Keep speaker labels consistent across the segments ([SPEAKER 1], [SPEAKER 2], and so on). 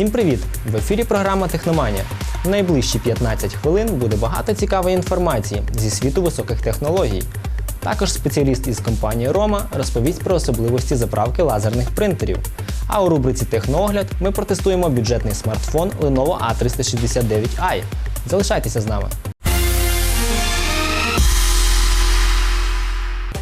[SPEAKER 1] Всім привіт! В ефірі програма Техноманія. В найближчі 15 хвилин буде багато цікавої інформації зі світу високих технологій. Також спеціаліст із компанії Рома розповість про особливості заправки лазерних принтерів. А у рубриці Техноогляд ми протестуємо бюджетний смартфон Lenovo A369i. Залишайтеся з нами.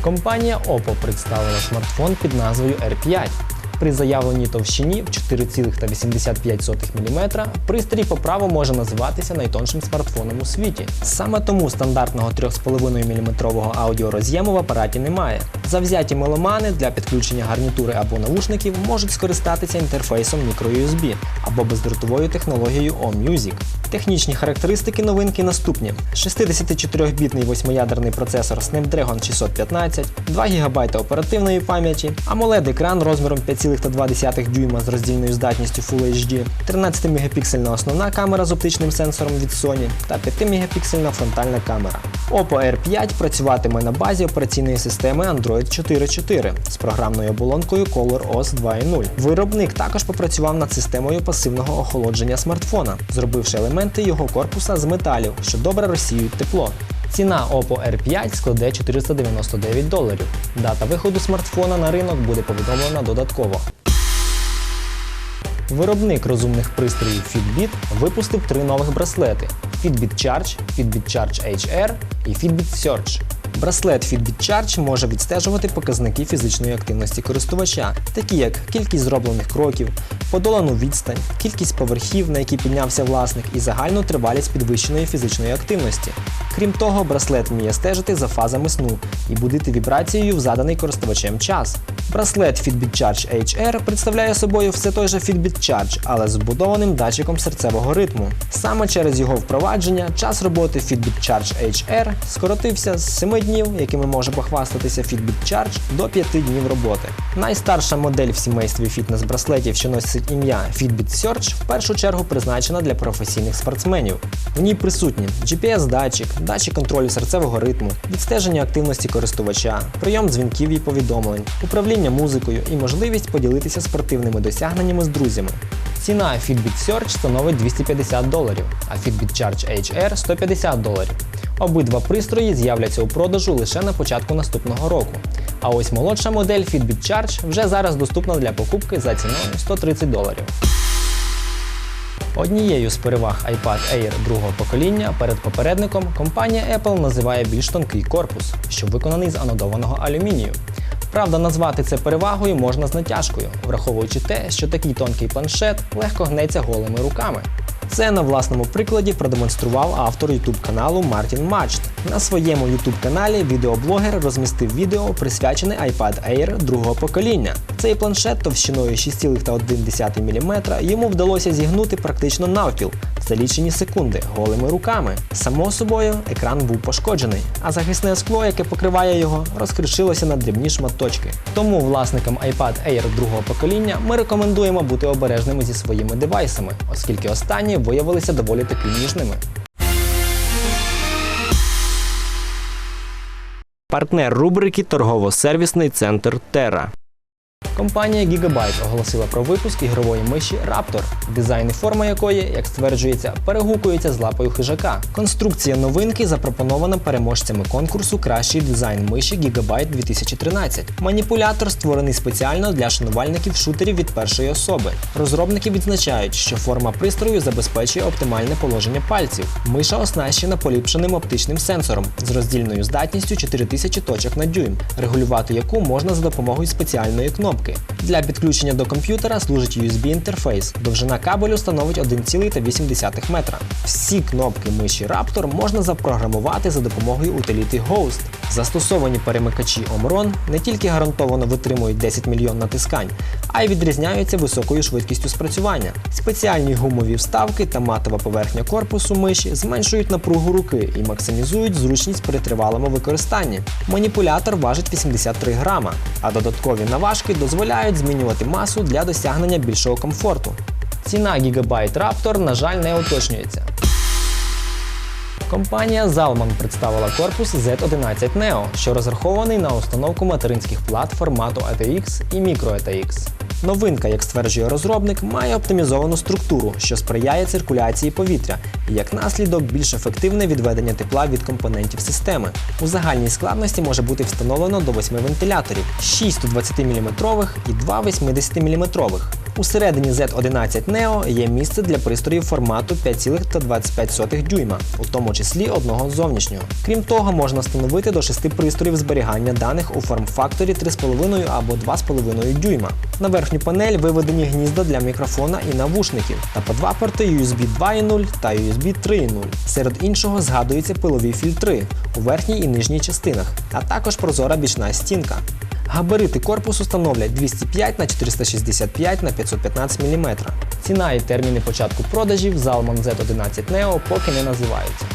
[SPEAKER 1] Компанія Oppo представила смартфон під назвою R5. При заявленій товщині в 4,85 мм пристрій по праву може називатися найтоншим смартфоном у світі. Саме тому стандартного 3,5 мм аудіороз'єму в апараті немає. Завзяті меломани для підключення гарнітури або наушників можуть скористатися інтерфейсом microUSB або бездротовою технологією OMusic. Технічні характеристики новинки наступні: 64-бітний восьмиядерний процесор Snapdragon 615, 2 ГБ оперативної пам'яті, amoled екран розміром 5,2 дюйма з роздільною здатністю Full HD, 13-мегапіксельна основна камера з оптичним сенсором від Sony та 5-мегапіксельна фронтальна камера. Oppo R5 працюватиме на базі операційної системи Android 4.4 з програмною оболонкою ColorOS 2.0. Виробник також попрацював над системою пасивного охолодження смартфона, зробивши елементи його корпуса з металів, що добре розсіюють тепло. Ціна Oppo R5 складе 499 доларів. Дата виходу смартфона на ринок буде повідомлена додатково. Виробник розумних пристроїв Fitbit випустив три нових браслети: Fitbit Charge, Fitbit Charge HR і Fitbit Search. Браслет Fitbit Charge може відстежувати показники фізичної активності користувача, такі як кількість зроблених кроків, подолану відстань, кількість поверхів, на які піднявся власник, і загальну тривалість підвищеної фізичної активності. Крім того, браслет вміє стежити за фазами сну і будити вібрацією в заданий користувачем час. Браслет Fitbit Charge HR представляє собою все той же Fitbit Charge, але з вбудованим датчиком серцевого ритму. Саме через його впровадження час роботи Fitbit Charge HR скоротився з 7 днів, якими може похвастатися Fitbit Charge, до 5 днів роботи. Найстарша модель в сімействі фітнес-браслетів, що носить ім'я Fitbit Search, в першу чергу призначена для професійних спортсменів. В ній присутні GPS-датчик, датчик контролю серцевого ритму, відстеження активності користувача, прийом дзвінків і повідомлень, управління музикою і можливість поділитися спортивними досягненнями з друзями. Ціна Fitbit Search становить 250 доларів, а Fitbit Charge HR 150 доларів. Обидва пристрої з'являться у продажу лише на початку наступного року. А ось молодша модель Fitbit Charge вже зараз доступна для покупки за ціною 130 доларів. Однією з переваг iPad Air другого покоління перед попередником компанія Apple називає більш тонкий корпус, що виконаний з анодованого алюмінію. Правда, назвати це перевагою можна з натяжкою, враховуючи те, що такий тонкий планшет легко гнеться голими руками. Це на власному прикладі продемонстрував автор YouTube каналу Мартін Мачт. На своєму YouTube каналі відеоблогер розмістив відео, присвячене iPad Air другого покоління. Цей планшет товщиною 6,1 мм йому вдалося зігнути практично навпіл за лічені секунди голими руками. Само собою, екран був пошкоджений, а захисне скло, яке покриває його, розкришилося на дрібні шматочки. Тому власникам iPad Air другого покоління ми рекомендуємо бути обережними зі своїми девайсами, оскільки останні виявилися доволі таки ніжними. Партнер рубрики торгово-сервісний центр Terra. Компанія Gigabyte оголосила про випуск ігрової миші Raptor, дизайн і форма якої, як стверджується, перегукується з лапою хижака. Конструкція новинки запропонована переможцями конкурсу Кращий дизайн миші Gigabyte 2013. Маніпулятор створений спеціально для шанувальників шутерів від першої особи. Розробники відзначають, що форма пристрою забезпечує оптимальне положення пальців. Миша оснащена поліпшеним оптичним сенсором з роздільною здатністю 4000 точок на дюйм, регулювати яку можна за допомогою спеціальної кнопки. Для підключення до комп'ютера служить USB-інтерфейс. Довжина кабелю становить 1,8 метра. Всі кнопки миші Raptor можна запрограмувати за допомогою утиліти Ghost. Застосовані перемикачі Omron не тільки гарантовано витримують 10 мільйон натискань, а й відрізняються високою швидкістю спрацювання. Спеціальні гумові вставки та матова поверхня корпусу миші зменшують напругу руки і максимізують зручність при тривалому використанні. Маніпулятор важить 83 грама, а додаткові наважки дозволяють змінювати масу для досягнення більшого комфорту. Ціна Gigabyte Raptor, на жаль, не уточнюється. Компанія Zalman представила корпус Z11 Neo, що розрахований на установку материнських плат формату ATX і MicroATX. Новинка, як стверджує розробник, має оптимізовану структуру, що сприяє циркуляції повітря, і як наслідок більш ефективне відведення тепла від компонентів системи. У загальній складності може бути встановлено до 8 вентиляторів, 6 120 мм і 2 80 мм. Усередині Z11 Neo є місце для пристроїв формату 5,25 дюйма, у тому числі одного зовнішнього. Крім того, можна встановити до 6 пристроїв зберігання даних у форм-факторі 3,5 або 2,5 дюйма. На верхню панель виведені гнізда для мікрофона і навушників та по два порти USB 2.0 та USB 3.0. Серед іншого згадуються пилові фільтри у верхній і нижній частинах, а також прозора бічна стінка. Габарити корпусу становлять 205 на 465 на 515 мм. Ціна і терміни початку продажів Zalman Z11 Neo поки не називаються.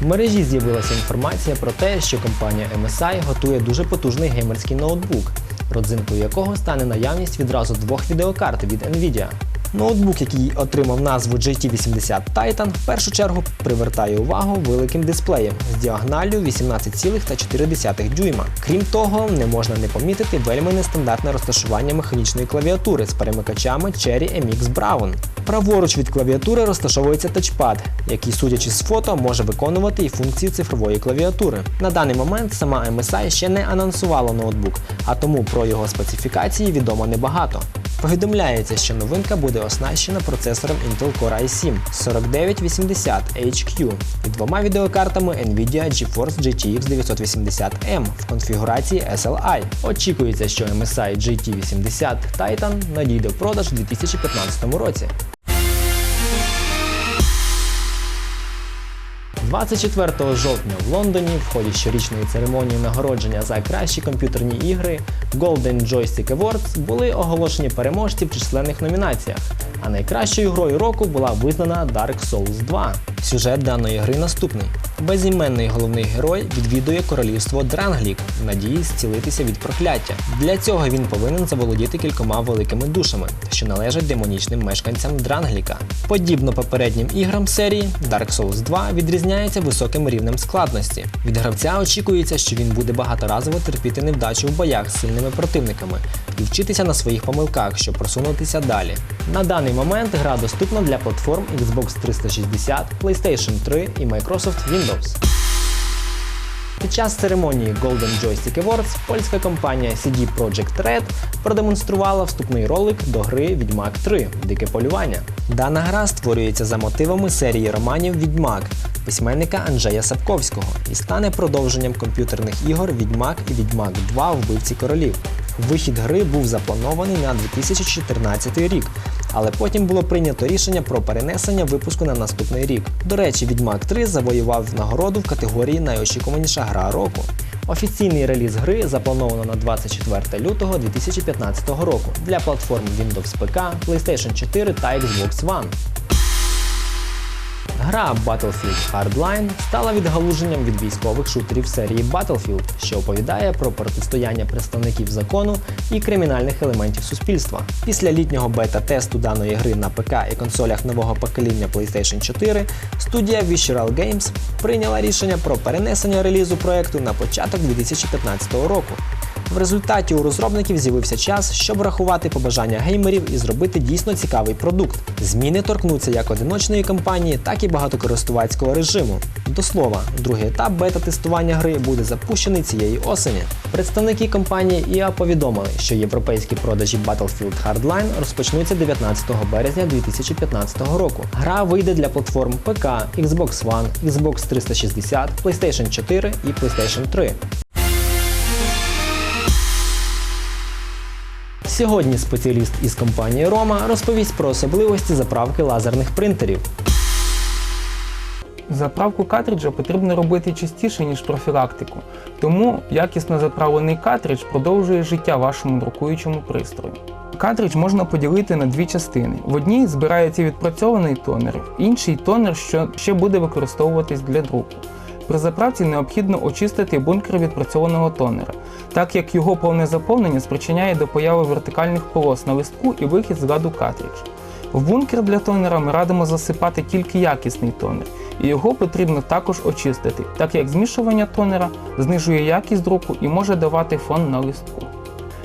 [SPEAKER 1] В мережі з'явилася інформація про те, що компанія MSI готує дуже потужний геймерський ноутбук, родзинкою якого стане наявність відразу двох відеокарт від Nvidia. Ноутбук, який отримав назву GT80 Titan, в першу чергу привертає увагу великим дисплеєм з діагоналлю 18,4 дюйма. Крім того, не можна не помітити вельми нестандартне розташування механічної клавіатури з перемикачами Cherry MX Brown. Праворуч від клавіатури розташовується тачпад, який, судячи з фото, може виконувати і функції цифрової клавіатури. На даний момент сама MSI ще не анонсувала ноутбук, а тому про його специфікації відомо небагато. Повідомляється, що новинка буде оснащена процесором Intel Core i7 4980HQ і двома відеокартами Nvidia GeForce GTX 980M в конфігурації SLI. Очікується, що MSI GT80 Titan надійде в продаж у 2015 році. 24 жовтня в Лондоні в ході щорічної церемонії нагородження за кращі комп'ютерні ігри Golden Joystick Awards були оголошені переможці в численних номінаціях. А найкращою грою року була визнана Dark Souls 2. Сюжет даної гри наступний. Безіменний головний герой відвідує королівство Дранглік в надії зцілитися від прокляття. Для цього він повинен заволодіти кількома великими душами, що належать демонічним мешканцям Дрангліка. Подібно попереднім іграм серії, Dark Souls 2 відрізняється високим рівнем складності. Від гравця очікується, що він буде багаторазово терпіти невдачу в боях з сильними противниками і вчитися на своїх помилках, щоб просунутися далі. На даний момент гра доступна для платформ Xbox 360, PlayStation 3 і Microsoft Windows. Під час церемонії Golden Joystick Awards польська компанія CD Projekt Red продемонструвала вступний ролик до гри Відьмак 3 Дике полювання. Дана гра створюється за мотивами серії романів Відьмак письменника Анджея Сапковського і стане продовженням комп'ютерних ігор Відьмак і Відьмак 2 Вбивці королів. Вихід гри був запланований на 2014 рік, але потім було прийнято рішення про перенесення випуску на наступний рік. До речі, Відьмак 3 завоював нагороду в категорії найочікуваніша гра року. Офіційний реліз гри заплановано на 24 лютого 2015 року для платформ Windows ПК, PlayStation 4 та Xbox One. Гра Battlefield Hardline стала відгалуженням від військових шутерів серії Battlefield, що оповідає про протистояння представників закону і кримінальних елементів суспільства. Після літнього бета-тесту даної гри на ПК і консолях нового покоління PlayStation 4 студія Visceral Games прийняла рішення про перенесення релізу проекту на початок 2015 року. В результаті у розробників з'явився час, щоб врахувати побажання геймерів і зробити дійсно цікавий продукт. Зміни торкнуться як одиночної кампанії, так і багатокористувацького режиму. До слова, другий етап бета-тестування гри буде запущений цієї осені. Представники компанії EA повідомили, що європейські продажі Battlefield Hardline розпочнуться 19 березня 2015 року. Гра вийде для платформ ПК, Xbox One, Xbox 360, PlayStation 4 і PlayStation 3. Сьогодні спеціаліст із компанії Roma розповість про особливості заправки лазерних принтерів.
[SPEAKER 2] Заправку картриджа потрібно робити частіше, ніж профілактику, тому якісно заправлений картридж продовжує життя вашому друкуючому пристрою. Картридж можна поділити на дві частини. В одній збирається відпрацьований тонер, в іншій тонер, що ще буде використовуватись для друку. При заправці необхідно очистити бункер відпрацьованого тонера, так як його повне заповнення спричиняє до появи вертикальних полос на листку і вихід з гаду картридж. В бункер для тонера ми радимо засипати тільки якісний тонер, і його потрібно також очистити, так як змішування тонера знижує якість друку і може давати фон на листку.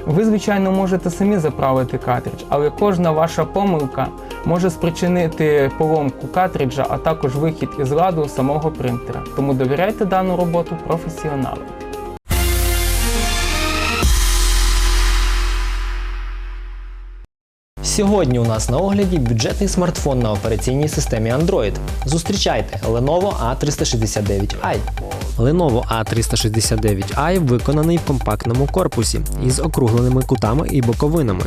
[SPEAKER 2] Ви, звичайно, можете самі заправити картридж, але кожна ваша помилка може спричинити поломку картриджа, а також вихід із ладу самого принтера. Тому довіряйте дану роботу професіоналам.
[SPEAKER 1] Сьогодні у нас на огляді бюджетний смартфон на операційній системі Android. Зустрічайте Lenovo A369i. Lenovo A369i виконаний в компактному корпусі із округленими кутами і боковинами.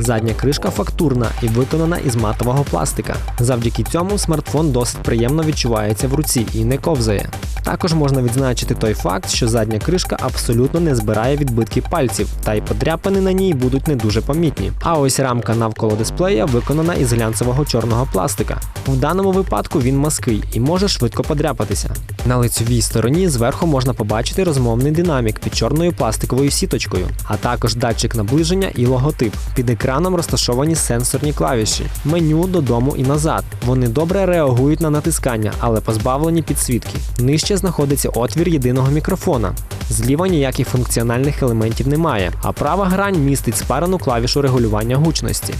[SPEAKER 1] Задня кришка фактурна і виконана із матового пластика. Завдяки цьому смартфон досить приємно відчувається в руці і не ковзає. Також можна відзначити той факт, що задня кришка абсолютно не збирає відбитки пальців, та й подряпини на ній будуть не дуже помітні. А ось рамка навколо дисплея виконана із глянцевого чорного пластика. В даному випадку він маский і може швидко подряпатися. На лицевій стороні зверху можна побачити розмовний динамік під чорною пластиковою сіточкою, а також датчик наближення і логотип. Під екраном розташовані сенсорні клавіші, меню додому і назад. Вони добре реагують на натискання, але позбавлені підсвітки. Нижче знаходиться отвір єдиного мікрофона. Зліва ніяких функціональних елементів немає, а права грань містить спарену клавішу регулювання гучності.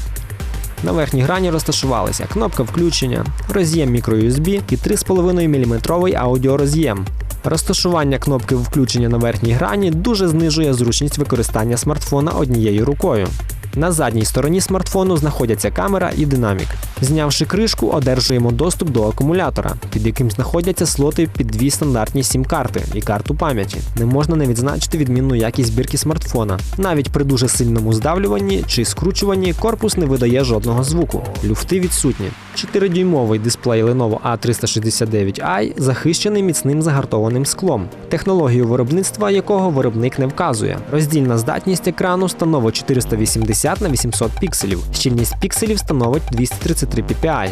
[SPEAKER 1] На верхній грані розташувалися кнопка включення, роз'єм microUSB і 3,5 мм аудіороз'єм. Розташування кнопки включення на верхній грані дуже знижує зручність використання смартфона однією рукою. На задній стороні смартфону знаходяться камера і динамік. Знявши кришку, одержуємо доступ до акумулятора, під яким знаходяться слоти під дві стандартні сім-карти і карту пам'яті. Не можна не відзначити відмінну якість збірки смартфона. Навіть при дуже сильному здавлюванні чи скручуванні корпус не видає жодного звуку. Люфти відсутні. 4-дюймовий дисплей Lenovo A369i захищений міцним загартованим склом, технологію виробництва якого виробник не вказує. Роздільна здатність екрану становить 480 на 800 пікселів. Щільність пікселів становить 233 ppi.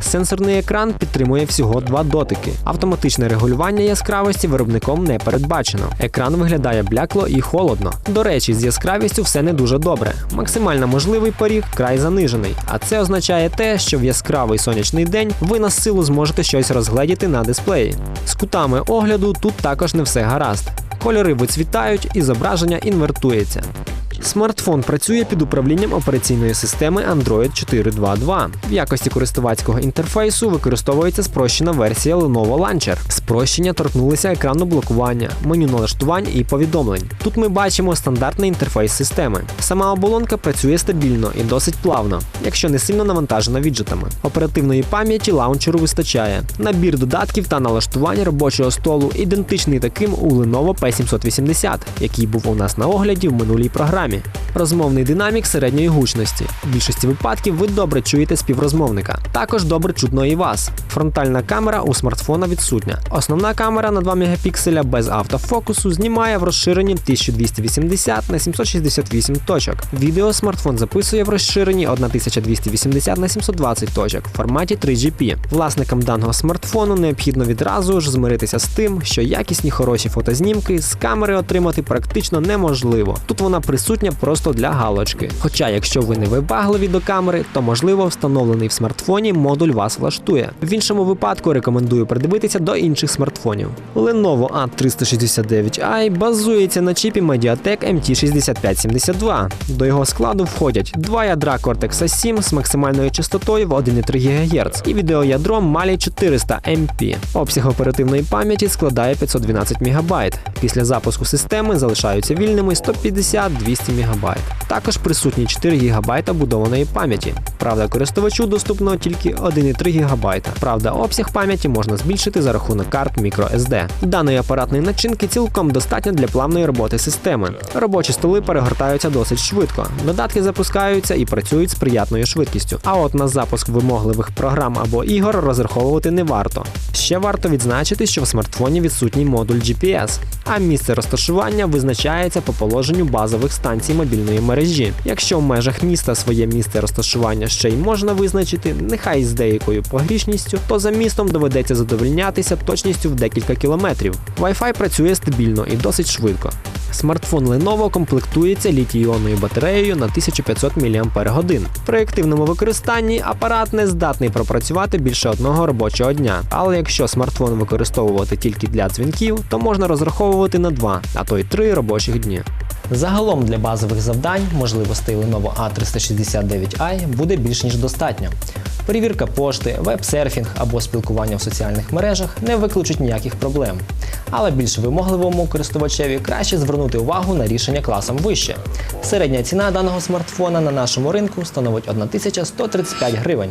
[SPEAKER 1] Сенсорний екран підтримує всього два дотики. Автоматичне регулювання яскравості виробником не передбачено. Екран виглядає блякло і холодно. До речі, з яскравістю все не дуже добре. Максимально можливий поріг край занижений. А це означає те, що в яскравий сонячний день ви на силу зможете щось розгледіти на дисплеї. З кутами огляду тут також не все гаразд. Кольори вицвітають і зображення інвертується. Смартфон працює під управлінням операційної системи Android 4.2.2. В якості користувацького інтерфейсу використовується спрощена версія Lenovo Launcher. Спрощення торкнулися екрану блокування, меню налаштувань і повідомлень. Тут ми бачимо стандартний інтерфейс системи. Сама оболонка працює стабільно і досить плавно, якщо не сильно навантажена віджитами. Оперативної пам'яті лаунчеру вистачає. Набір додатків та налаштувань робочого столу ідентичний таким у Lenovo P780, який був у нас на огляді в минулій програмі. Розмовний динамік середньої гучності. В більшості випадків ви добре чуєте співрозмовника. Також добре чутно і вас. Фронтальна камера у смартфона відсутня. Основна камера на 2 мегапікселя без автофокусу знімає в розширенні 1280 на 768 точок. Відео смартфон записує в розширенні 1280 на 720 точок в форматі 3GP. Власникам даного смартфону необхідно відразу ж змиритися з тим, що якісні хороші фотознімки з камери отримати практично неможливо. Тут вона присутня просто для галочки. Хоча, якщо ви не вибагливі до камери, то можливо встановлений в смартфоні модуль вас влаштує. В іншому випадку рекомендую придивитися до інших смартфонів. Lenovo A369i базується на чіпі Mediatek MT6572. До його складу входять два ядра Cortex A7 з максимальною частотою в 1,3 ГГц і відеоядро Mali 400 MP. Обсяг оперативної пам'яті складає 512 МБ. Після запуску системи залишаються вільними 150-200 МБ. Також присутні 4 ГБ будованої пам'яті. Правда, користувачу доступно тільки 1,3 ГБ. Правда, обсяг пам'яті можна збільшити за рахунок карт microSD. Даної апаратної начинки цілком достатньо для плавної роботи системи. Робочі столи перегортаються досить швидко. Додатки запускаються і працюють з приятною швидкістю. А от на запуск вимогливих програм або ігор розраховувати не варто. Ще варто відзначити, що в смартфоні відсутній модуль GPS, а місце розташування визначається по положенню базових станцій мобільної мережі. Якщо в межах міста своє місце розташування ще й можна визначити, нехай з деякою погрішністю, то за містом доведеться задовольнятися точністю в декілька кілометрів. Wi-Fi працює стабільно і досить швидко. Смартфон Lenovo комплектується літій-іонною батареєю на 1500 мАч. При активному використанні апарат не здатний пропрацювати більше одного робочого дня. Але якщо смартфон використовувати тільки для дзвінків, то можна розраховувати на два, а то й три робочих дні. Загалом для базових завдань можливостей Lenovo A369i буде більш ніж достатньо. Перевірка пошти, веб-серфінг або спілкування в соціальних мережах не викличуть ніяких проблем. Але більш вимогливому користувачеві краще звернути увагу на рішення класом вище. Середня ціна даного смартфона на нашому ринку становить 1135 гривень.